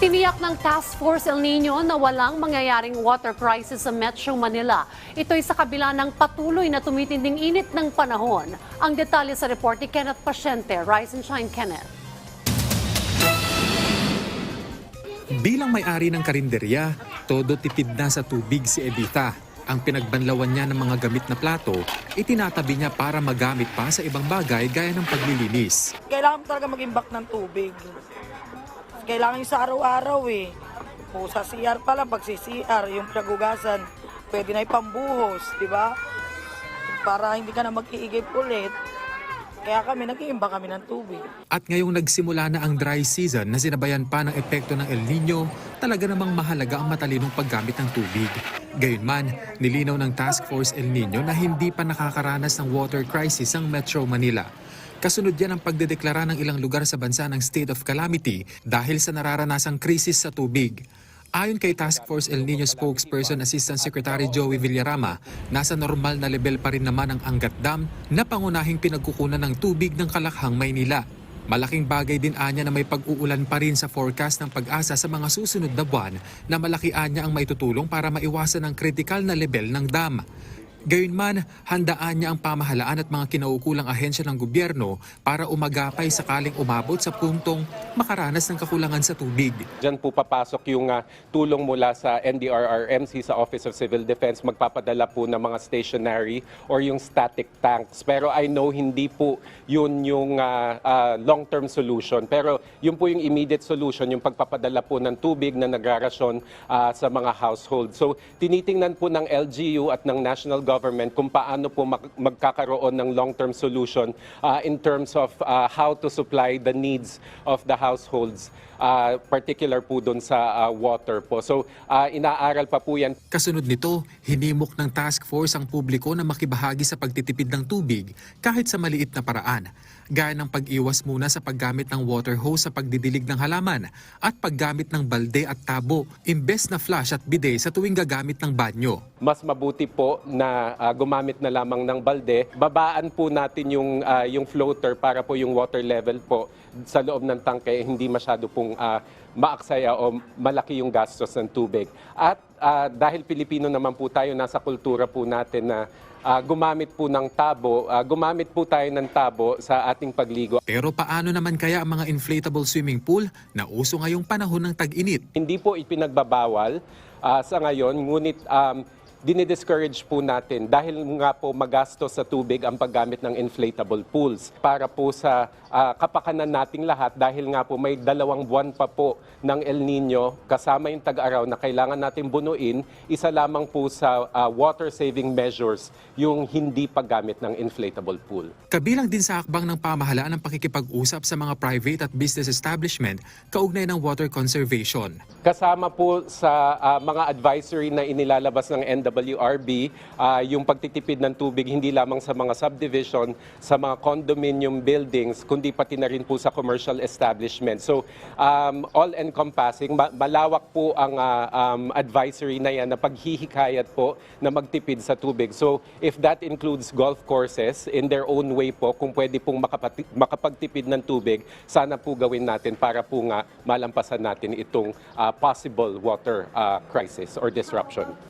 Tiniyak ng Task Force El Nino na walang mangyayaring water crisis sa Metro Manila. Ito'y sa kabila ng patuloy na tumitinding init ng panahon. Ang detalye sa report ni Kenneth Pasyente. Rise and shine, Kenneth. Bilang may-ari ng karinderya, todo tipid na sa tubig si Edita. Ang pinagbanlawan niya ng mga gamit na plato, itinatabi niya para magamit pa sa ibang bagay gaya ng paglilinis. kailangan talaga mag-imbak ng tubig. Kailangan yung sa araw-araw eh. O sa CR pa lang, pag si CR, yung pinagugasan, pwede na ipambuhos, di ba? Para hindi ka na mag-iigip ulit. Kaya kami, nag-iimbak kami ng tubig. At ngayong nagsimula na ang dry season na sinabayan pa ng epekto ng El Nino, talaga namang mahalaga ang matalinong paggamit ng tubig. Gayunman, nilinaw ng Task Force El Nino na hindi pa nakakaranas ng water crisis ang Metro Manila. Kasunod yan ang pagdedeklara ng ilang lugar sa bansa ng state of calamity dahil sa nararanasang krisis sa tubig. Ayon kay Task Force El Nino spokesperson Assistant Secretary Joey Villarama, nasa normal na level pa rin naman ang Angat Dam na pangunahing pinagkukunan ng tubig ng Kalakhang, Maynila. Malaking bagay din anya na may pag-uulan pa rin sa forecast ng pag-asa sa mga susunod na buwan na malaki anya ang maitutulong para maiwasan ang critical na level ng dam. Gayunman, handaan niya ang pamahalaan at mga kinaukulang ahensya ng gobyerno para umagapay sakaling umabot sa puntong makaranas ng kakulangan sa tubig. Diyan po papasok yung ah, tulong mula sa NDRRMC sa Office of Civil Defense magpapadala po ng mga stationary or yung static tanks. Pero I know hindi po yun yung ah, ah, long-term solution. Pero yun po yung immediate solution, yung pagpapadala po ng tubig na nagrarasyon ah, sa mga household. So tinitingnan po ng LGU at ng national government kung paano po mag- magkakaroon ng long-term solution ah, in terms of ah, how to supply the needs of the households, ah, particular po doon sa ah, water po. So ah, inaaral pa po yan Kasunod nito, hinimok ng task force ang publiko na makibahagi sa pagtitipid ng tubig kahit sa maliit na paraan, gaya ng pag-iwas muna sa paggamit ng water hose sa pagdidilig ng halaman at paggamit ng balde at tabo imbes na flush at bidet sa tuwing gagamit ng banyo. mas mabuti po na ah, gumamit na lamang ng balde. Babaan po natin yung, ah, yung floater para po yung water level po sa loob ng tangke hindi masyado pong ah, maaksaya o malaki yung gastos ng tubig. At ah, dahil Pilipino naman po tayo, nasa kultura po natin na ah, gumamit po ng tabo, ah, gumamit po tayo ng tabo sa ating pagligo. Pero paano naman kaya ang mga inflatable swimming pool na uso ngayong panahon ng tag-init? Hindi po ipinagbabawal ah, sa ngayon, ngunit um, dinidiscourage po natin dahil nga po magastos sa tubig ang paggamit ng inflatable pools para po sa ah, kapakanan nating lahat dahil nga po may dalawang buwan pa po ng El Nino kasama yung tag-araw na kailangan natin bunuin, isa lamang po sa ah, water saving measures yung hindi paggamit ng inflatable pool. Kabilang din sa hakbang ng pamahalaan ang pakikipag-usap sa mga private at business establishment kaugnay ng water conservation. Kasama po sa ah, mga advisory na inilalabas ng NWRB, ah, yung pagtitipid ng tubig hindi lamang sa mga subdivision, sa mga condominium buildings, kundi pati na rin po sa commercial establishment. So, um, all-encompassing, ma- malawak po ang ah, um, advisory na yan na paghihikayat po na magtipid sa tubig. So, if that includes golf courses, in their own way po, kung pwede pong makapagtipid ng tubig, sana po gawin natin para po nga malampasan natin itong ah, possible water ah, crisis or disruption.